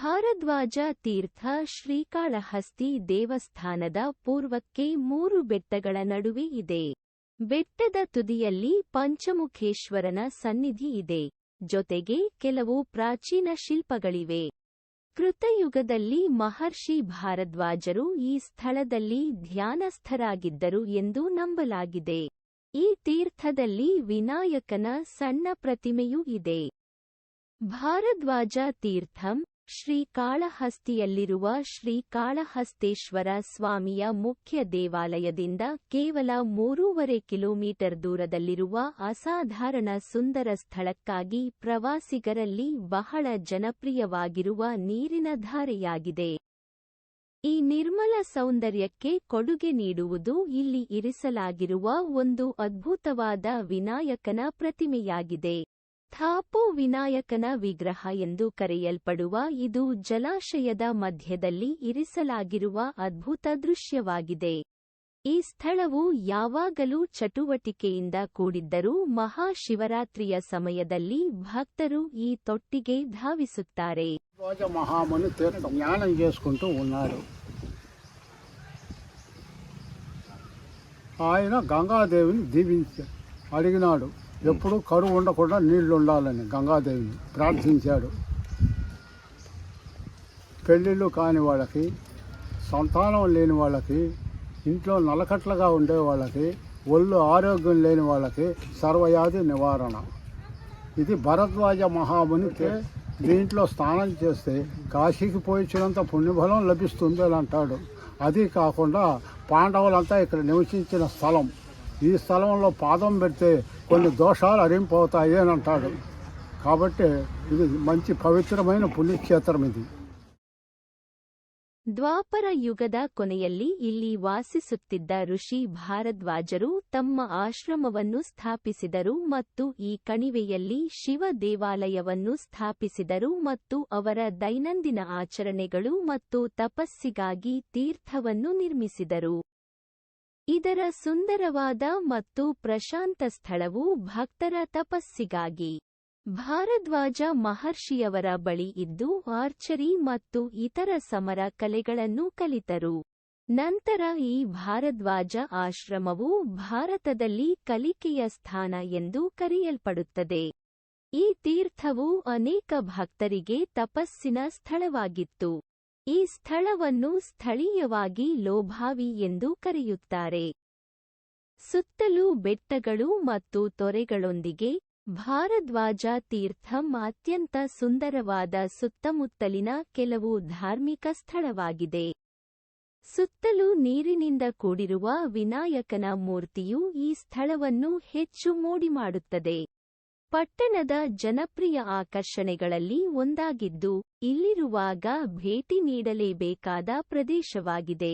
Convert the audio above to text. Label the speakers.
Speaker 1: ಭಾರದ್ವಾಜ ತೀರ್ಥ ಶ್ರೀಕಾಳಹಸ್ತಿ ದೇವಸ್ಥಾನದ ಪೂರ್ವಕ್ಕೆ ಮೂರು ಬೆಟ್ಟಗಳ ನಡುವೆ ಇದೆ. ಬೆಟ್ಟದ ತುದಿಯಲ್ಲಿ ಪಂಚಮುಖೇಶ್ವರನ ಸನ್ನಿಧಿ ಇದೆ. ಜೊತೆಗೆ ಕೆಲವು ಪ್ರಾಚೀನ ಶಿಲ್ಪಗಳಿವೆ. ಕೃತಯುಗದಲ್ಲಿ ಮಹರ್ಷಿ ಭಾರದ್ವಾಜರು ಈ ಸ್ಥಳದಲ್ಲಿ ಧ್ಯಾನಸ್ಥರಾಗಿದ್ದರು ಎಂದು ನಂಬಲಾಗಿದೆ. ಈ ತೀರ್ಥದಲ್ಲಿ ವಿನಾಯಕನ ಸಣ್ಣ ಪ್ರತಿಮೆಯೂ ಇದೆ. ಭಾರದ್ವಾಜ ತೀರ್ಥಂ ಶ್ರೀಕಾಳಹಸ್ತಿಯಲ್ಲಿರುವ ಶ್ರೀಕಾಳಹಸ್ತೇಶ್ವರ ಸ್ವಾಮಿಯ ಮುಖ್ಯ ದೇವಾಲಯದಿಂದ ಕೇವಲ ಮೂರೂವರೆ ಕಿಲೋಮೀಟರ್ ದೂರದಲ್ಲಿರುವ ಅಸಾಧಾರಣ ಸುಂದರ ಸ್ಥಳಕ್ಕಾಗಿ ಪ್ರವಾಸಿಗರಲ್ಲಿ ಬಹಳ ಜನಪ್ರಿಯವಾಗಿರುವ ನೀರಿನ ಧಾರೆಯಾಗಿದೆ. ಈ ನಿರ್ಮಲ ಸೌಂದರ್ಯಕ್ಕೆ ಕೊಡುಗೆ ನೀಡುವುದು ಇಲ್ಲಿ ಇರಿಸಲಾಗಿರುವ ಒಂದು ಅದ್ಭುತವಾದ ವಿನಾಯಕನ ಪ್ರತಿಮೆಯಾಗಿದೆ. ಥಾಪು ವಿನಾಯಕನ ವಿಗ್ರಹ ಎಂದು ಕರೆಯಲ್ಪಡುವ ಇದು ಜಲಾಶಯದ ಮಧ್ಯದಲ್ಲಿ ಇರಿಸಲಾಗಿರುವ ಅದ್ಭುತ ದೃಶ್ಯವಾಗಿದೆ ಈ ಸ್ಥಳವು ಯಾವಾಗಲೂ ಚಟುವಟಿಕೆಯಿಂದ ಕೂಡಿದ್ದರೂ ಮಹಾಶಿವರಾತ್ರಿಯ ಸಮಯದಲ್ಲಿ ಭಕ್ತರು ಈ ತೊಟ್ಟಿಗೆ ಧಾವಿಸುತ್ತಾರೆ
Speaker 2: రోజు మహాముని తీర్థ జ్ఞానం చేసుకుంటూ ఉన్నాడు ఆయన గంగాదేవిని దీవించి అడిగినాడు ఎప్పుడు కరువు ఉండకుండా నీళ్ళు ఉండాలని గంగాదేవిని ప్రార్థించాడు. పెళ్ళిళ్ళు కాని వాళ్ళకి సంతానం లేని వాళ్ళకి ఇంట్లో నలకట్లుగా ఉండే వాళ్ళకి ఒళ్ళు ఆరోగ్యం లేని వాళ్ళకి సర్వవ్యాధి నివారణ. ఇది భరద్వాజ మహామునికి దీంట్లో స్నానం చేస్తే కాశీకి పోయించినంత పుణ్యఫలం లభిస్తుంది అని అంటాడు అది కాకుండా పాండవులంతా ఇక్కడ నివసించిన స్థలం. ఈ స్థలంలో పాదం పెడితే కొన్ని దోషాలు అరింపోతాయి అని అంటాడు కాబట్టి ఇది మంచి పవిత్రమైన పుణ్యక్షేత్రం ఇది
Speaker 1: ದ್ವಾಪರ ಯುಗದ ಕೊನೆಯಲ್ಲಿ ಇಲ್ಲಿ ವಾಸಿಸುತ್ತಿದ್ದ ಋಷಿ ಭಾರದ್ವಾಜರು ತಮ್ಮ ಆಶ್ರಮವನ್ನು ಸ್ಥಾಪಿಸಿದರು ಮತ್ತು ಈ ಕಣಿವೆಯಲ್ಲಿ ಶಿವ ದೇವಾಲಯವನ್ನು ಸ್ಥಾಪಿಸಿದರು ಮತ್ತು ಅವರ ದೈನಂದಿನ ಆಚರಣೆಗಳು ಮತ್ತು ತಪಸ್ಸಿಗಾಗಿ ತೀರ್ಥವನ್ನು ನಿರ್ಮಿಸಿದರು ಇದರ ಸುಂದರವಾದ ಮತ್ತು ಪ್ರಶಾಂತ ಸ್ಥಳವು ಭಕ್ತರ ತಪಸ್ಸಿಗಾಗಿ. ಭಾರದ್ವಾಜ ಮಹರ್ಷಿಯವರ ಬಳಿ ಇದ್ದು ಆರ್ಚರಿ ಮತ್ತು ಇತರ ಸಮರ ಕಲೆಗಳನ್ನು ಕಲಿತರು. ನಂತರ ಈ ಭಾರದ್ವಾಜ ಆಶ್ರಮವು ಭಾರತದಲ್ಲಿ ಕಲಿಕೆಯ ಸ್ಥಾನ ಎಂದು ಕರೆಯಲ್ಪಡುತ್ತದೆ. ಈ ತೀರ್ಥವು ಅನೇಕ ಭಕ್ತರಿಗೆ ತಪಸ್ಸಿನ ಸ್ಥಳವಾಗಿತ್ತು. ಈ ಸ್ಥಳವನ್ನು ಸ್ಥಳೀಯವಾಗಿ ಲೋಭಾವಿ ಎಂದು ಕರೆಯುತ್ತಾರೆ. ಸುತ್ತಲೂ ಬೆಟ್ಟಗಳು ಮತ್ತು ತೊರೆಗಳೊಂದಿಗೆ ಭಾರದ್ವಾಜ ತೀರ್ಥಂ ಅತ್ಯಂತ ಸುಂದರವಾದ ಸುತ್ತಮುತ್ತಲಿನ ಕೆಲವು ಧಾರ್ಮಿಕ ಸ್ಥಳವಾಗಿದೆ. ಸುತ್ತಲೂ ನೀರಿನಿಂದ ಕೂಡಿರುವ ವಿನಾಯಕನ ಮೂರ್ತಿಯು ಈ ಸ್ಥಳವನ್ನು ಹೆಚ್ಚು ಮೋಡಿ ಮಾಡುತ್ತದೆ ಪಟ್ಟಣದ ಜನಪ್ರಿಯ ಆಕರ್ಷಣೆಗಳಲ್ಲಿ ಒಂದಾಗಿದ್ದು ಇಲ್ಲಿರುವಾಗ ಭೇಟಿ ನೀಡಲೇಬೇಕಾದ ಪ್ರದೇಶವಾಗಿದೆ.